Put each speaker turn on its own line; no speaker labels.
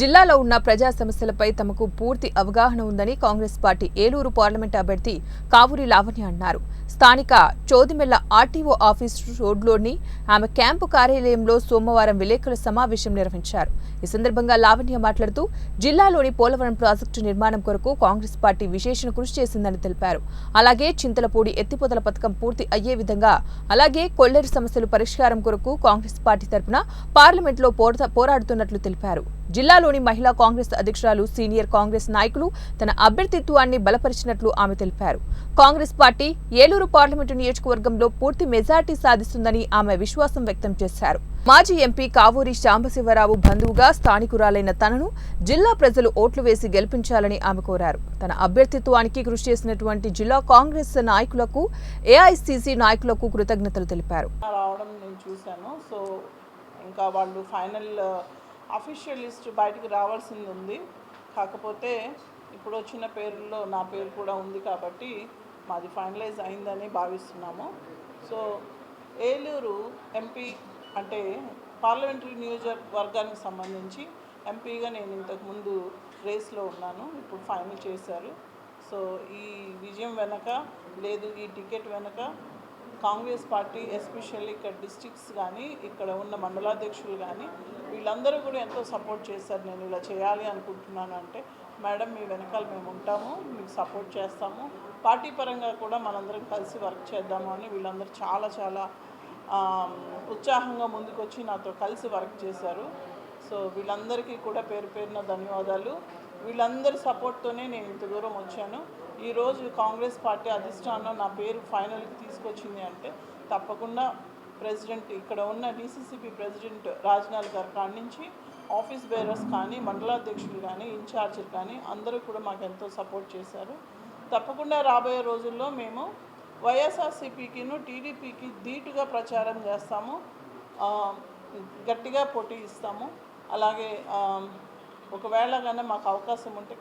జిల్లాలో ఉన్న ప్రజా సమస్యలపై తమకు పూర్తి అవగాహన ఉందని కాంగ్రెస్ పార్టీ ఏలూరు పార్లమెంట్ అభ్యర్థి కావూరి లావణ్య అన్నారు. స్థానిక చోదిమెల్ల ఆర్టీఓ ఆఫీస్ రోడ్లోని ఆమె క్యాంపు కార్యాలయంలో సోమవారం విలేకరుల సమావేశం నిర్వహించారు. ఈ సందర్భంగా లావణ్య మాట్లాడుతూ జిల్లాలోని పోలవరం ప్రాజెక్టు నిర్మాణం కొరకు కాంగ్రెస్ పార్టీ విశేషణ కృషి చేసిందని తెలిపారు. అలాగే చింతలపూడి ఎత్తిపోతల పథకం పూర్తి అయ్యే విధంగా అలాగే కొల్లేరు సమస్యలు పరిష్కారం కొరకు కాంగ్రెస్ పార్టీ తరపున పార్లమెంట్లో పోరాడుతున్నట్లు తెలిపారు. జిల్లాలోని మహిళా కాంగ్రెస్ అధ్యక్షురాలు సీనియర్ కాంగ్రెస్ నాయకులు తన అభ్యర్థిత్వాన్ని బలపరిచినట్లు ఆమె తెలిపారు. కాంగ్రెస్ పార్టీ ఏలూరు పార్లమెంటు నియోజకవర్గంలో పూర్తి మెజార్టీ సాధిస్తుందని ఆమె విశ్వాసం వ్యక్తం చేశారు. మాజీ ఎంపీ కావూరి శాంబశివరావు బంధువుగా స్థానికురాలైన తనను జిల్లా ప్రజలు ఓట్లు వేసి గెలిపించాలని ఆమె కోరారు. తన అభ్యర్థిత్వానికి కృషి చేసినటువంటి జిల్లా కాంగ్రెస్ నాయకులకు ఏఐసిసి నాయకులకు కృతజ్ఞతలు తెలిపారు.
రావడం నేను చూశాను. సో ఇంకా వాళ్ళు ఫైనల్ అఫీషియల్ లిస్ట్ బయటికి రావాల్సింది ఉంది కాకపోతే ఇప్పుడు వచ్చిన పేరులో నా పేరు కూడా ఉంది కాబట్టి మాది ఫైనలైజ్ అయిందని భావిస్తున్నాము. సో ఏలూరు ఎంపీ అంటే పార్లమెంటరీ నియోజకవర్గానికి సంబంధించి ఎంపీగా నేను ఇంతకుముందు రేస్లో ఉన్నాను. ఇప్పుడు ఫైనల్ చేశారు. సో ఈ విజయం వెనక లేదు ఈ టికెట్ వెనక కాంగ్రెస్ పార్టీ ఎస్పెషల్లీ ఇక్కడ డిస్ట్రిక్ట్స్ కానీ ఇక్కడ ఉన్న మండలాధ్యక్షులు కానీ వీళ్ళందరూ కూడా ఎంతో సపోర్ట్ చేశారు. నేను ఇలా చేయాలి అనుకుంటున్నాను అంటే మేడం మీ వెనకాల మేము ఉంటాము మీకు సపోర్ట్ చేస్తాము. పార్టీ పరంగా కూడా మనందరం కలిసి వర్క్ చేద్దాము అని వీళ్ళందరూ చాలా చాలా ఉత్సాహంగా ముందుకొచ్చి నాతో కలిసి వర్క్ చేశారు. సో వీళ్ళందరికీ కూడా పేరు పేరున ధన్యవాదాలు. వీళ్ళందరి సపోర్ట్తోనే నేను ఇంత దూరం వచ్చాను. ఈరోజు కాంగ్రెస్ పార్టీ అధిష్టానం నా పేరు ఫైనల్కి తీసుకొచ్చింది అంటే తప్పకుండా ప్రెసిడెంట్ ఇక్కడ ఉన్న డీసీసీపీ ప్రెసిడెంట్ రాజ్నాథ్ గారు కాడి నుంచి ఆఫీస్ బేరర్స్ కానీ మండలాధ్యక్షులు కానీ ఇన్ఛార్జీలు కానీ అందరూ కూడా మాకు ఎంతో సపోర్ట్ చేశారు. తప్పకుండా రాబోయే రోజుల్లో మేము వైఎస్ఆర్సీపీకిను టీడీపీకి ధీటుగా ప్రచారం చేస్తాము. గట్టిగా పోటీ ఇస్తాము. అలాగే ఒకవేళ కానీ మాకు అవకాశం ఉంటే